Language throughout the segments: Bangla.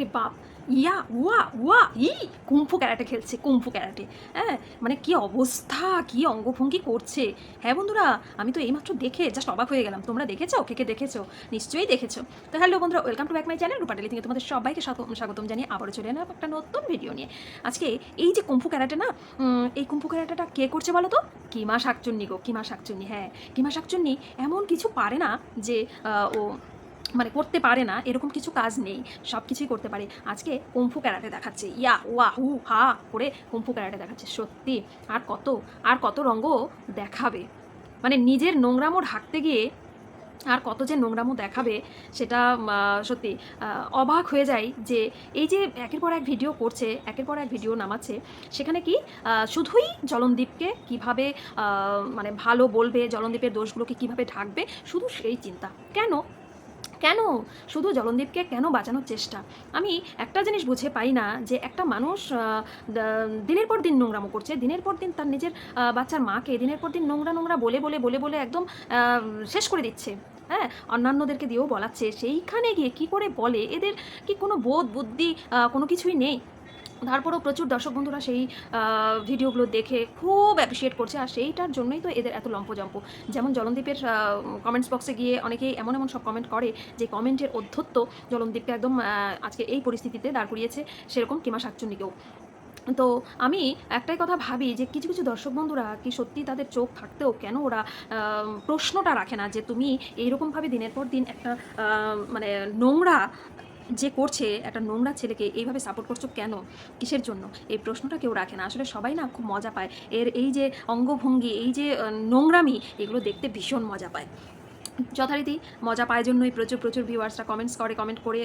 বাপ ইয়া, উয়া উয়া, ই, কুম্ফু ক্যারাটে খেলছে, কুম্ফু ক্যারাটে। হ্যাঁ মানে কি অবস্থা, কি অঙ্গভঙ্গি করছে। হ্যাঁ বন্ধুরা, আমি তো এইমাত্র দেখে জাস্ট অবাক হয়ে গেলাম। তোমরা দেখেছ? কে কে দেখেছ? নিশ্চয়ই দেখেছ। তো হ্যালো বন্ধুরা welcome to back my channel Rupatali থেকে তোমাদের সবাইকে স্বাগত- স্বাগতম জানিয়ে আবারও চলে এলাম একটা নতুন ভিডিও নিয়ে। আজকে এই যে কুম্ফু ক্যারাটে না এই কুম্ফু ক্যারাটেটা কে করছে বলো তো? কিমা শাকচুন্নি গো, কিমা শাকচুন্নি হ্যাঁ। কিমা শাকচুন্নি এমন কিছু পারে না যে ও মানে করতে পারে না, এরকম কিছু কাজ নেই, সব কিছুই করতে পারে। আজকে কুম্ফু ক্যারাটে দেখাচ্ছে। ইয়া ওয়া হু, হা করে কুম্ফু ক্যারাটে দেখাচ্ছে, সত্যি। আর কত আর কত রঙ্গ দেখাবে। মানে নিজের নোংরামো ঢাকতে গিয়ে আর কত যে নোংরামো দেখাবে, সেটা সত্যি অবাক হয়ে যায় যে এই যে একের পর এক ভিডিও করছে, একের পর এক ভিডিও নামাচ্ছে, সেখানে কি শুধুই জলনদীপকে কীভাবে মানে ভালো বলবে, জলনদীপের দোষগুলোকে কীভাবে ঢাকবে, শুধু সেই চিন্তা। কেন? কেন? শুধু জলনদীপকে কেন বাঁচানোর চেষ্টা? আমি একটা জিনিস বুঝে পাই না যে একটা মানুষ দিনের পর দিন নোংরামো করছে। দিনের পর দিন তার নিজের বাচ্চার মাকে দিনের পর দিন নোংরা নোংরা বলে বলে বলে বলে একদম শেষ করে দিচ্ছে। হ্যাঁ? অন্যান্যদেরকে দিয়েও বলাচ্ছে। সেইখানে গিয়ে কি করে বলে? এদের কি কোনো বোধ, বুদ্ধি কোনো কিছুই নেই। তারপরেও প্রচুর দর্শক বন্ধুরা সেই ভিডিওগুলো দেখে খুব অ্যাপ্রিসিয়েট করছে। আর সেইটার জন্যই তো এদের এত লম্পজম্প। যেমন জলনদীপের কমেন্টস বক্সে গিয়ে অনেকেই এমন এমন সব কমেন্ট করে যে কমেন্টের অধ্যত্ত জলনদীপকে একদম আজকে এই পরিস্থিতিতে দাঁড় করিয়েছে সেরকম কিমা শাকচুন্নিকেও। তো আমি একটাই কথা ভাবি যে কিছু কিছু দর্শক বন্ধুরা কি সত্যি তাদের চোখ থাকতেও কেন ওরা প্রশ্নটা রাখে না যে তুমি এইরকমভাবে দিনের পর দিন একটা মানে নোংরা যে করছে একটা নোংরা ছেলেকে এইভাবে সাপোর্ট করছ কেন? কিসের জন্য? এই প্রশ্নটা কেউ রাখে না। আসলে সবাই না খুব মজা পায়। এর এই যে অঙ্গভঙ্গি, এই যে নোংরামি, এগুলো দেখতে ভীষণ মজা পায়। যথারীতি মজা পায় জন্যই প্রচুর প্রচুর ভিউয়ার্সরা কমেন্টস করে কমেন্ট করে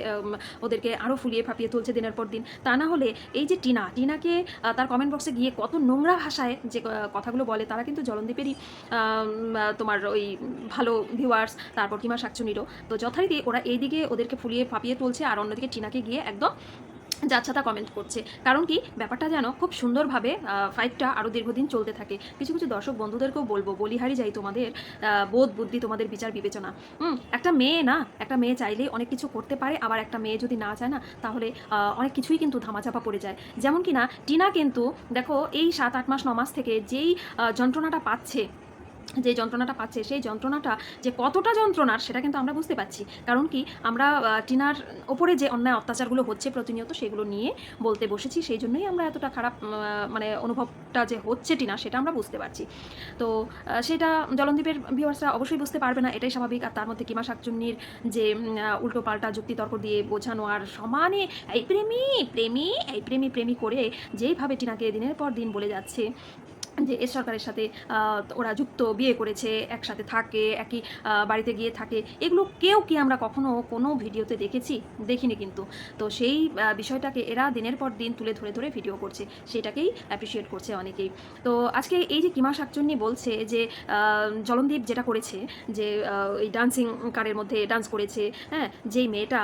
ওদেরকে আরও ফুলিয়ে ফাঁপিয়ে তুলছে দিনের পর দিন। তা না হলে এই যে টিনা, টিনাকে তার কমেন্ট বক্সে গিয়ে কত নোংরা ভাষায় যে কথাগুলো বলে, তারা কিন্তু জলনদীপেরই তোমার ওই ভালো ভিউয়ার্স তারপর কিমা শাকচুনিরও। তো যথারীতি ওরা এইদিকে ওদেরকে ফুলিয়ে ফাঁপিয়ে তুলছে, আর অন্যদিকে টিনাকে গিয়ে একদম যাচ্ছাতা কমেন্ট করছে। কারণ কি? ব্যাপারটা যেন খুব সুন্দরভাবে ফাইটটা আরও দীর্ঘদিন চলতে থাকে। কিছু কিছু দর্শক বন্ধুদেরকেও বলব, বলিহারি যাই তোমাদের বোধ বুদ্ধি, তোমাদের বিচার বিবেচনা। একটা মেয়ে না, একটা মেয়ে চাইলেই অনেক কিছু করতে পারে, আবার একটা মেয়ে যদি না চায় না, তাহলে অনেক কিছুই কিন্তু ধামাচাপা পড়ে যায়। যেমন কি না, টিনা কিন্তু, দেখো, এই সাত, আট মাস, ন মাস থেকে যেই যন্ত্রণাটা পাচ্ছে যে যন্ত্রণাটা পাচ্ছে, সেই যন্ত্রণাটা যে কতটা যন্ত্রণার সেটা কিন্তু আমরা বুঝতে পারছি। কারণ কি? আমরা টিনার ওপরে যে অন্যায় অত্যাচারগুলো হচ্ছে প্রতিনিয়ত সেগুলো নিয়ে বলতে বসেছি, সেই জন্যই আমরা এতটা খারাপ মানে অনুভবটা যে হচ্ছে টিনা সেটা আমরা বুঝতে পারছি। তো সেটা জলনদীপের ভিউয়ার্সরা অবশ্যই বুঝতে পারবে না, এটাই স্বাভাবিক। আর তার মধ্যে কিমা শাকচুন্নির যে উল্টো পাল্টা যুক্তিতর্ক দিয়ে বোঝানো আর সমানে এই প্রেমী প্রেমী, এই প্রেমী প্রেমী করে যেইভাবে টিনাকে দিনের পর দিন বলে যাচ্ছে যে এস সরকারের সাথে ওরা যুক্ত, বিয়ে করেছে, একসাথে থাকে, একই বাড়িতে গিয়ে থাকে, এগুলো কেউ কি আমরা কখনো কোনো ভিডিওতে দেখেছি? দেখিনি কিন্তু। তো সেই বিষয়টাকে এরা দিনের পর দিন তুলে ধরে ধরে ভিডিও করছে, সেটাকেই অ্যাপ্রিসিয়েট করছে অনেকেই। তো আজকে এই যে কিমা শাকচুন্নি বলছে যে জলনদীপ যেটা করেছে, যে এই ডান্সিং কারের মধ্যে ডান্স করেছে হ্যাঁ যেই মেয়েটা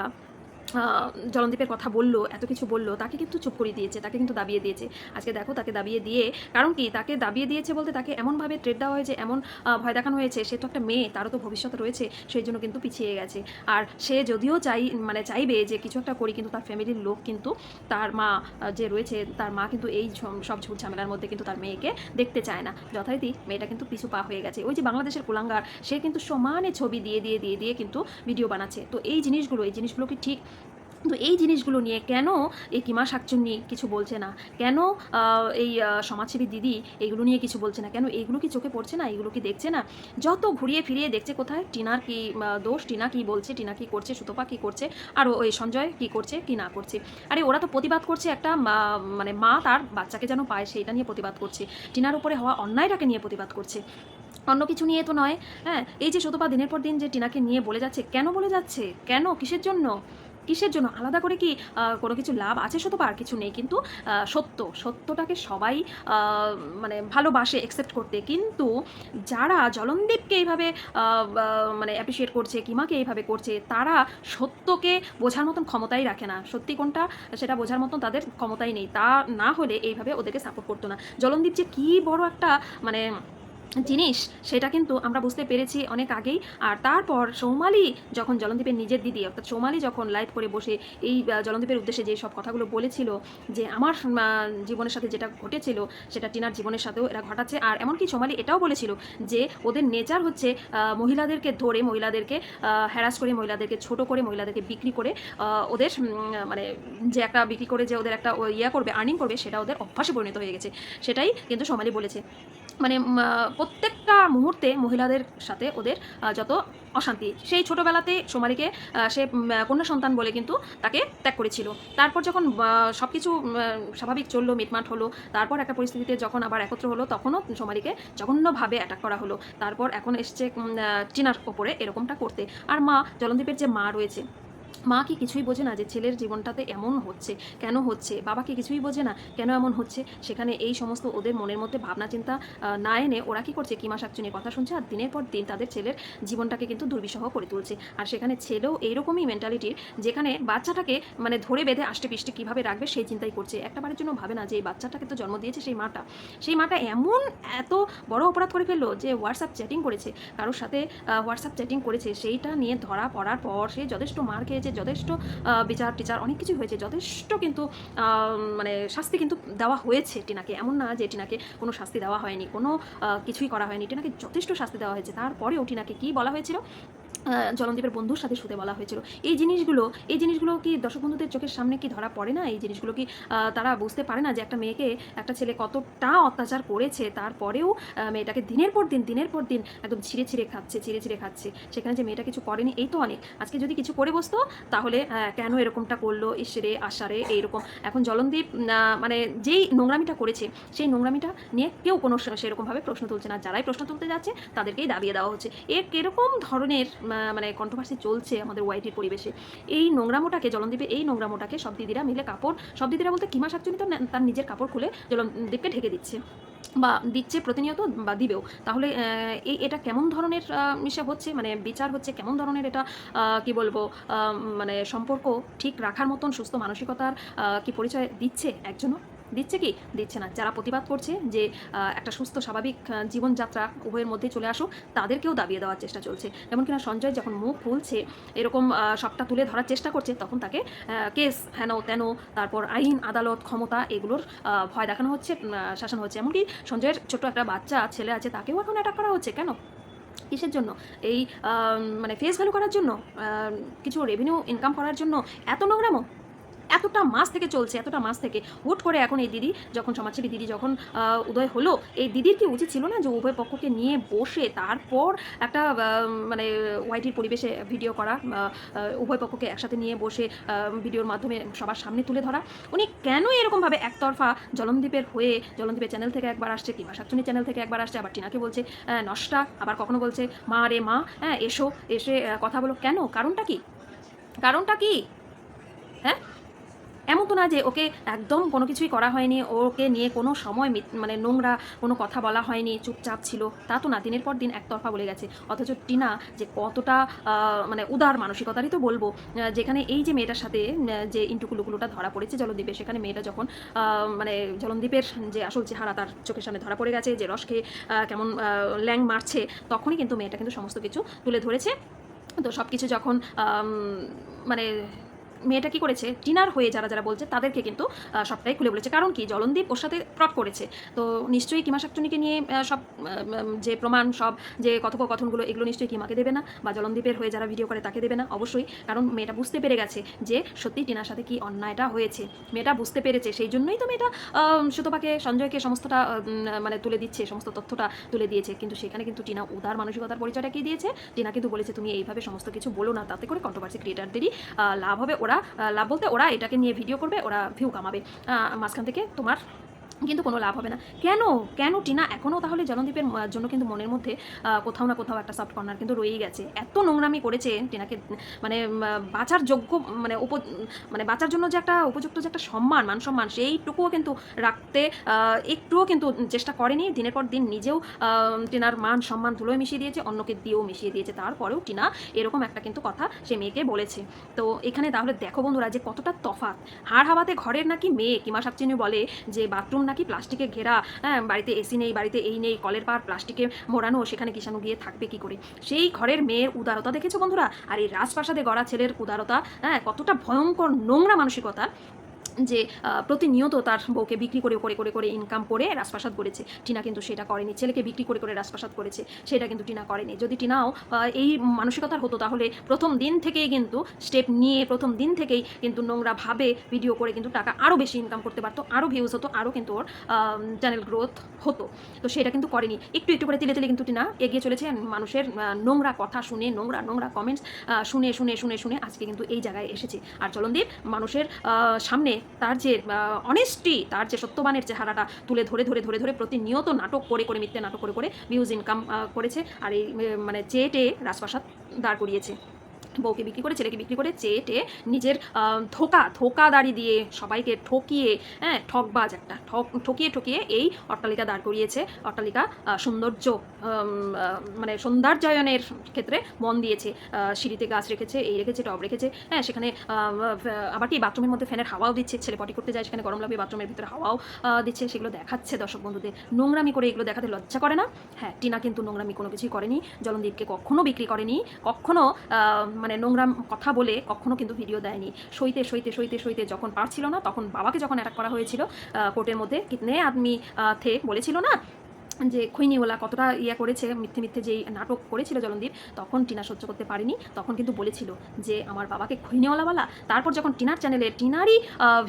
জলনদীপের কথা বলল, এত কিছু বলল, তাকে কিন্তু চুপ করে দিয়েছে, তাকে কিন্তু দাবিয়ে দিয়েছে। আজকে দেখো তাকে দাবিয়ে দিয়ে, কারণ কি তাকে দাবিয়ে দিয়েছে বলতে তাকে এমনভাবে ট্রেড দেওয়া হয়েছে এমন ভয় দেখানো হয়েছে, সে তো একটা মেয়ে, তারও তো ভবিষ্যৎ রয়েছে, সেই জন্য কিন্তু পিছিয়ে গেছে। আর সে যদিও চাই মানে চাইবে যে কিছু একটা করি, কিন্তু তার ফ্যামিলির লোক কিন্তু তার মা যে রয়েছে, তার মা কিন্তু এই সব ঝুট ঝামেলার মধ্যে কিন্তু তার মেয়েকে দেখতে চায় না। যথারীতি মেয়েটা কিন্তু পিছু পা হয়ে গেছে। ওই যে বাংলাদেশের কুলাঙ্গার, সে কিন্তু সমানে ছবি দিয়ে দিয়ে দিয়ে দিয়ে কিন্তু ভিডিও বানাচ্ছে। তো এই জিনিসগুলো এই জিনিসগুলো কি ঠিক? তো এই জিনিসগুলো নিয়ে কেন এই কিমা শাকচুন্নি কিছু বলছে না? কেন এই সমাজসেবী দিদি এগুলো নিয়ে কিছু বলছে না? কেন এইগুলো কি চোখে পড়ছে না? এগুলো কি দেখছে না? যত ঘুরিয়ে ফিরিয়ে দেখছে কোথায়? টিনার কি দোষ? টিনা কি বলছে? টিনা কি করছে? সুতপা কি করছে? আর ওই সঞ্জয় কি করছে? কি না করছে? আরে ওরা তো প্রতিবাদ করছে একটা মানে মা তার বাচ্চাকে যেন পায়, সেইটা নিয়ে প্রতিবাদ করছে। টিনার উপরে হওয়া অন্যায়টাকে নিয়ে প্রতিবাদ করছে। অন্য কিছু নিয়ে তো নয়। হ্যাঁ এই যে সুতপা দিনের পর দিন যে টিনাকে নিয়ে বলে যাচ্ছে, কেন বলে যাচ্ছে? কেন? কিসের জন্য? কিসের জন্য? আলাদা করে কি কোনো কিছু লাভ আছে আর কিছু নেই। কিন্তু সত্য, সত্যটাকে সবাই মানে ভালোবাসে অ্যাকসেপ্ট করতে। কিন্তু যারা জলনদীপকে এইভাবে মানে অ্যাপ্রিসিয়েট করছে, কিমাকে এইভাবে করছে, তারা সত্যকে বোঝার মতন ক্ষমতাই রাখে না। সত্যি কোনটা, সেটা বোঝার মতন তাদের ক্ষমতাই নেই। তা না হলে এইভাবে ওদেরকে সাপোর্ট করতো না। জলনদীপ যে কী বড় একটা মানে জিনিস, সেটা কিন্তু আমরা বুঝতে পেরেছি অনেক আগেই। আর তারপর সৌমালি যখন জলনদীপের নিজের দিদি, অর্থাৎ সৌমালি যখন লাইভ করে বসে এই জলনদীপের উদ্দেশ্যে যে সব কথাগুলো বলেছিল, যে আমার জীবনের সাথে যেটা ঘটেছিল, সেটা টিনার জীবনের সাথেও এরা ঘটাচ্ছে। আর এমনকি সৌমালি এটাও বলেছিল যে ওদের নেচার হচ্ছে মহিলাদেরকে ধরে, মহিলাদেরকে হ্যারাস করে, মহিলাদেরকে ছোট করে, মহিলাদেরকে বিক্রি করে ওদের মানে যে একটা বিক্রি করে, যে ওদের একটা ইয়া করবে আর্নিং করবে, সেটা ওদের অভ্যাসে পরিণত হয়ে গেছে। সেটাই কিন্তু সোমালি বলেছে। মানে প্রত্যেকটা মুহূর্তে মহিলাদের সাথে ওদের যত অশান্তি সেই ছোটোবেলাতে সোমালিকে আহ, সে কন্যা সন্তান বলে কিন্তু তাকে ত্যাগ করেছিল। তারপর যখন সব কিছু স্বাভাবিক চলল মিটমাট হলো তারপর একটা পরিস্থিতিতে যখন আবার একত্র হলো তখনও সোমালিকে জঘন্যভাবে অ্যাটাক করা হলো। তারপর এখন এসছে টিনার ওপরে এরকমটা করতে। আর মা জলনদীপের যে মা রয়েছে মা কি কিছুই বোঝে না যে ছেলের জীবনটাতে এমন হচ্ছে, কেন হচ্ছে? বাবাকে কিছুই বোঝে না কেন এমন হচ্ছে? সেখানে এই সমস্ত ওদের মনের মধ্যে ভাবনা চিন্তা না এনে ওরা কি করছে? কিমা শাকচুনির কথা শুনছে আর দিনের পর দিন তাদের ছেলের জীবনটাকে কিন্তু দুর্বিষহ করে তুলছে। আর সেখানে ছেলেও এইরকমই মেন্টালিটির যেখানে বাচ্চাটাকে মানে ধরে বেঁধে আষ্টে পিষ্টে কীভাবে রাখবে সেই চিন্তাই করছে। একটা বারের জন্য ভাবে না যে এই বাচ্চাটাকে তো জন্ম দিয়েছে সেই মাটা। সেই মাটা এমন এত বড় অপরাধ করে ফেলল যে হোয়াটসঅ্যাপ চ্যাটিং করেছে। কারোর সাথে হোয়াটসঅ্যাপ চ্যাটিং করেছে, সেইটা নিয়ে ধরা পড়ার পর সে যথেষ্ট মার খেয়েছে যথেষ্ট বিচার টিচার অনেক কিছু হয়েছে। যথেষ্ট কিন্তু মানে শাস্তি কিন্তু দেওয়া হয়েছে টিনাকে। এমন না যে টিনাকে কোনো শাস্তি দেওয়া হয়নি, কোনো কিছুই করা হয়নি। টিনাকে যথেষ্ট শাস্তি দেওয়া হয়েছে। তারপরেও টিনাকে কী বলা হয়েছিল? জলনদীপের বন্ধুর সাথে শুতে বলা হয়েছিল। এই জিনিসগুলো এই জিনিসগুলো কি দর্শক বন্ধুদের চোখের সামনে কি ধরা পড়ে না? এই জিনিসগুলো কি তারা বুঝতে পারে না যে একটা মেয়েকে একটা ছেলে কতটা অত্যাচার করেছে? তারপরেও মেয়েটাকে দিনের পর দিন, দিনের পর দিন একদম ছিঁড়ে ছিঁড়ে খাচ্ছে, ছিঁড়ে ছিঁড়ে খাচ্ছে। সেখানে যে মেয়েটা কিছু করেনি, এই তো অনেক। আজকে যদি কিছু করে বসতো, তাহলে কেন এরকমটা করল? ইসরে আশারে, এইরকম। এখন জলনদীপ মানে যেই নোংরামিটা করেছে, সেই নোংরামিটা নিয়ে কেউ কোনো সেরকমভাবে প্রশ্ন তুলছে না। যারাই প্রশ্ন তুলতে যাচ্ছে, তাদেরকেই দাবিয়ে দেওয়া হচ্ছে। এর কীরকম ধরনের মানে কন্ট্রোভার্সি চলছে আমাদের ওয়াইটির পরিবেশে। এই নোংরামোটাকে, জলনদীপে এই নোংরামোটাকে সব দিদিরা মিলে কাপড়, সব দিদিরা বলতে কিমা শাকচুনি তো তার নিজের কাপড় খুলে জলনদীপকে ঢেকে দিচ্ছে বা দিচ্ছে প্রতিনিয়ত বা দিবেও। তাহলে এই এটা কেমন ধরনের হিসাব হচ্ছে? মানে বিচার হচ্ছে কেমন ধরনের এটা কি বলব মানে সম্পর্ক ঠিক রাখার মতন সুস্থ মানসিকতার কি পরিচয় দিচ্ছে একজনও? দিচ্ছে কি? দিচ্ছে না। যারা প্রতিবাদ করছে যে একটা সুস্থ, স্বাভাবিক জীবনযাত্রা উভয়ের মধ্যে চলে আসুক, তাদেরকেও দাবিয়ে দেওয়ার চেষ্টা চলছে। যেমন কিনা সঞ্জয় যখন মুখ খুলছে, এরকম সবটা তুলে ধরার চেষ্টা করছে, তখন তাকে কেস, হেন তেন, তারপর আইন, আদালত, ক্ষমতা এগুলোর ভয় দেখানো হচ্ছে শাসন হচ্ছে। এমনকি সঞ্জয়ের ছোট একটা বাচ্চা, ছেলে আছে, তাকেও এখন অ্যাটাক করা হচ্ছে। কেন? কিসের জন্য? এই মানে ফেস ভ্যালু করার জন্য কিছু রেভিনিউ ইনকাম করার জন্য এত নোংরামো? এতটা মাস থেকে চলছে, এতটা মাস থেকে। হুট করে এখন এই দিদি যখন, সমাজসেবী দিদি যখন উদয় হলো, এই দিদির কি উচিত ছিল না যে উভয় পক্ষকে নিয়ে বসে তারপর একটা মানে ওয়াইটির পরিবেশে ভিডিও করা উভয় পক্ষকে একসাথে নিয়ে বসে ভিডিওর মাধ্যমে সবার সামনে তুলে ধরা? উনি কেন এরকমভাবে একতরফা জলনদীপের হয়ে, জলনদীপের চ্যানেল থেকে একবার আসছে, কিংবা শাকচুনি চ্যানেল থেকে একবার আসছে, আবার টিনাকে বলছে নষ্টা আবার কখনো বলছে, মা রে মা হ্যাঁ এসো এসে কথা বলো। কেন? কারণটা কি? কারণটা কি? হ্যাঁ? এমন তো না যে ওকে একদম কোনো কিছুই করা হয়নি, ওকে নিয়ে কোনো সময় মানে নোংরা কোনো কথা বলা হয়নি, চুপচাপ ছিল। তা তো না, দিনের পর দিন একতরফা বলে গেছে। অথচ টিনা যে কতটা মানে উদার মানসিকতারই তো বলব যেখানে এই যে মেয়েটার সাথে যে ইন্টুকুলুকুলুটা ধরা পড়েছে জলদ্বীপে সেখানে মেয়েটা যখন মানে জলদ্বীপের যে আসল চেহারা তার চোখের সামনে ধরা পড়ে গেছে, যে রস খেয়ে কেমন ল্যাং মারছে, তখনই কিন্তু মেয়েটা কিন্তু সমস্ত কিছু তুলে ধরেছে। তো সব কিছু যখন মানে মেয়েটা কি করেছে? টিনার হয়ে যারা যারা বলছে তাদেরকে কিন্তু সবটাই খুলে বলেছে। কারণ কি? জলনদীপ ওর সাথে ফ্রড করেছে। তো নিশ্চয়ই কিমা শাকচুনিকে নিয়ে সব যে প্রমাণ, সব যে কথোপকথনগুলো, এগুলো নিশ্চয়ই কিমাকে দেবে না? বা জলনদীপের হয়ে যারা ভিডিও করে তাকে দেবে না? অবশ্যই। কারণ মেয়েটা বুঝতে পেরে গেছে যে সত্যি টিনার সাথে কি অন্যায়টা হয়েছে। মেয়েটা বুঝতে পেরেছে। সেই জন্যই তো মেয়েটা সুতপাকে, সঞ্জয়কে সমস্তটা মানে তুলে দিচ্ছে, সমস্ত তথ্যটা তুলে দিয়েছে। কিন্তু সেখানে কিন্তু টিনা উদার মানসিকতার পরিচয়টা কি দিয়েছে? টিনা কিন্তু বলেছে, তুমি এইভাবে সমস্ত কিছু বলো না। তাতে করে কন্ট্রোভার্সি ক্রিয়েটারদেরই লাভ হবে। ওরা আহ, লাভ বলতে ওরা এটাকে নিয়ে ভিডিও করবে ওরা ভিউ কামাবে। মাঝখান থেকে তোমার কিন্তু কোনো লাভ হবে না। কেন? কেন টিনা? এখনও তাহলে জনদীপের জন্য কিন্তু মনের মধ্যে কোথাও না কোথাও একটা সফট কর্নার কিন্তু রয়েই গেছে। এত নোংরামি করেছে টিনাকে মানে বাঁচার যোগ্য মানে উপ মানে বাঁচার জন্য যে একটা উপযুক্ত যে একটা সম্মান, মান সম্মান, সেইটুকুও কিন্তু রাখতে একটুও কিন্তু চেষ্টা করেনি। দিনের পর দিন নিজেও টিনার মান সম্মান ধুলোয় মিশিয়ে দিয়েছে, অন্যকে দিয়েও মিশিয়ে দিয়েছে। তারপরেও টিনা এরকম একটা কিন্তু কথা সে মেয়েকে বলেছে। তো এখানে তাহলে দেখো বন্ধুরা যে কতটা তফাৎ। হাড় হাওয়াতে ঘরের নাকি মেয়ে? কিমা সাকচিনি বলে যে, বাথরুম নাকি প্লাস্টিকে ঘেরা হ্যাঁ বাড়িতে এসি নেই, বাড়িতে এই নেই, কলের পার প্লাস্টিকে মোড়ানো সেখানে কিষাণু গিয়ে থাকবে কি করে? সেই ঘরের মেয়ের উদারতা দেখেছ বন্ধুরা? আর এই রাজপ্রাসাদে গড়া ছেলের উদারতা হ্যাঁ কতটা ভয়ঙ্কর নোংরা মানসিকতা। যে প্রতিনিয়ত তার বউকে বিক্রি করে করে করে করে ইনকাম করে রাজপ্রাসাদ করেছে টিনা কিন্তু সেটা করেনি, ছেলেকে বিক্রি করে করে রাজপ্রাসাদ করেছে, সেটা কিন্তু টিনা করেনি। যদি টিনাও এই মানসিকতার হতো তাহলে প্রথম দিন থেকেই কিন্তু স্টেপ নিয়ে, প্রথম দিন থেকেই কিন্তু নোংরাভাবে ভিডিও করে কিন্তু টাকা আরও বেশি ইনকাম করতে পারতো আরও ভিউজ হতো আরও কিন্তু ওর চ্যানেল গ্রোথ হতো। তো সেটা কিন্তু করেনি। একটু একটু করে তিলে তিলে কিন্তু টিনা এগিয়ে চলেছে। মানুষের নোংরা কথা শুনে, নোংরা নোংরা কমেন্টস শুনে শুনে শুনে শুনে আজকে কিন্তু এই জায়গায় এসেছে। আর চলনদীপ, মানুষের সামনে তার যে অনেস্টি তার যে সত্যবানের চেহারাটা তুলে ধরে ধরে ধরে ধরে প্রতিনিয়ত নাটক করে করে মিথ্যে নাটক করে করে ভিউজ ইনকাম করেছে। আর এই মানে চেয়ে চেটে রাজপ্রাসাদ দাঁড় করিয়েছে। বউকে বিক্রি করে, ছেলেকে বিক্রি করে চেটে নিজের ধোকা ধোকাদারি দিয়ে সবাইকে ঠকিয়ে হ্যাঁ ঠকবাজ একটা, ঠক, ঠকিয়ে ঠকিয়ে এই অট্টালিকা দাঁড় করিয়েছে। অট্টালিকা সৌন্দর্য মানে সৌন্দর্যায়নের ক্ষেত্রে মন দিয়েছে। সিঁড়িতে গাছ রেখেছে, এই রেখেছে, টব রেখেছে। হ্যাঁ সেখানে আবার কি বাথরুমের মধ্যে ফ্যানের হাওয়াও দিচ্ছে, ছেলে পটি করতে যায়, সেখানে গরম লাগবে, বাথরুমের ভিতরে হাওয়াও দিচ্ছে, সেগুলো দেখাচ্ছে দর্শক বন্ধুদের। নোংরামি করে এগুলো দেখাতে লজ্জা করে না? হ্যাঁ টিনা কিন্তু নোংরামি কোনো কিছুই করেনি, জলনদীপকে কখনো বিক্রি করেনি, কখনো মানে নোংরা কথা বলে কখনো কিন্তু ভিডিও দেয়নি। সইতে সইতে সইতে সইতে যখন পারছিল না, তখন বাবাকে যখন অ্যাটাক করা হয়েছিল কোর্টের মধ্যে, কিতনে আদমি থে বলেছিল না যে খৈনিওয়ালা কতটা ইয়ে করেছে, মিথ্যে মিথ্যে যেই নাটক করেছিল জলনদীপ তখন টিনা সহ্য করতে পারেনি। তখন কিন্তু বলেছিল যে, আমার বাবাকে খৈনিওয়ালাওয়ালা তারপর যখন টিনার চ্যানেলে টিনারই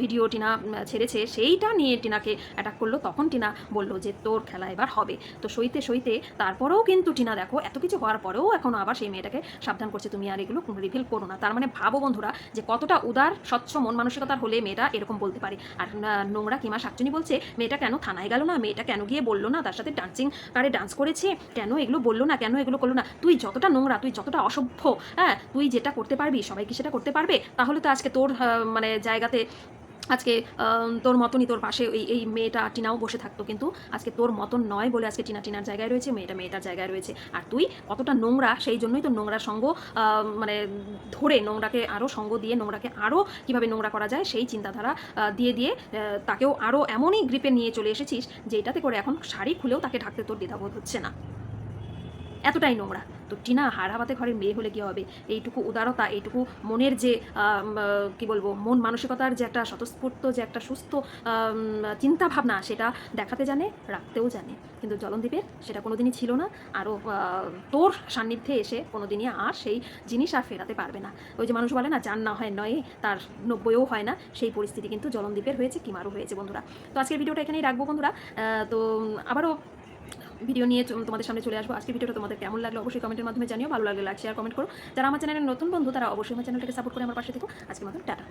ভিডিও টিনা ছেড়েছে, সেইটা নিয়ে টিনাকে অ্যাটাক করল, তখন টিনা বলল যে, তোর খেলা এবার হবে। তো সইতে সইতে তারপরেও কিন্তু টিনা দেখো, এত কিছু হওয়ার পরেও এখনও আবার সেই মেয়েটাকে সাবধান করছে, তুমি আর এগুলো রিভিল করো না। তার মানে ভাবো বন্ধুরা যে, কতটা উদার, স্বচ্ছ, মন মানসিকতার হলে মেয়েটা এরকম বলতে পারে। আর নোংরা কিমা শাকচুনি বলছে, মেয়েটা কেন থানায় গেল না? মেয়েটা কেন গিয়ে বলল না? তার সাথে ডান্সিং কারে ডান্স করেছে? কেন এগুলো বলল না? কেন এগুলো করল না? তুই যতটা নোংরা, তুই যতটা অসভ্য হ্যাঁ? তুই যেটা করতে পারবি, সবাই কি সেটা করতে পারবে? তাহলে তো আজকে তোর মানে জায়গাতে আজকে তোর মতনই তোর পাশে এই এই মেয়েটা টিনাও বসে থাকতো কিন্তু আজকে তোর মতন নয় বলে আজকে টিনা টিনার জায়গায় রয়েছে, মেয়েটা মেয়েটার জায়গায় রয়েছে। আর তুই কতটা নোংরা, সেই জন্যই তো নোংরা সঙ্গ মানে ধরে নোংরাকে আরও সঙ্গ দিয়ে নোংরাকে আরও কীভাবে নোংরা করা যায়, সেই চিন্তাধারা দিয়ে দিয়ে তাকেও আরও এমনই গ্রিপে নিয়ে চলে এসেছিস যে এটাতে করে এখন শাড়ি খুলেও তাকে ঢাকতে তোর দ্বিধাবোধ হচ্ছে না। এতটাই নোংরা। তো টিনা হারাবাতে ঘরের মেয়ে হলে কি হবে? এইটুকু উদারতা, এইটুকু মনের যে কি বলব, মন মানসিকতার যে একটা স্বতঃস্ফূর্ত, যে একটা সুস্থ চিন্তা ভাবনা সেটা দেখাতে জানে, রাখতেও জানে। কিন্তু জলনদীপের সেটা কোনোদিনই ছিল না। আরও তোর সান্নিধ্যে এসে কোনোদিনই আর সেই জিনিস আর ফেরাতে পারবে না। ওই যে মানুষ বলে না, যার না হয় নয়, তার নব্বইও হয় না। সেই পরিস্থিতি কিন্তু জলনদীপের হয়েছে, কিমারও হয়েছে, বন্ধুরা। তো আজকের ভিডিওটা এখানেই রাখব, বন্ধুরা। তো, আবারও ভিডিও নিয়ে তোমাদের সামনে চলে আসব। আজকে ভিডিওটা তোমাদের কেমন লাগল অবশ্যই কমেন্টের মাধ্যমে জানিও। ভালো লাগলে লাইক শেয়ার কমেন্ট করো। যারা আমার চ্যানেলের নতুন বন্ধু, তারা অবশ্যই আমার চ্যানেলটাকে সাপোর্ট করে আমার পাশে থেকো। আজকে মতন, টাটা।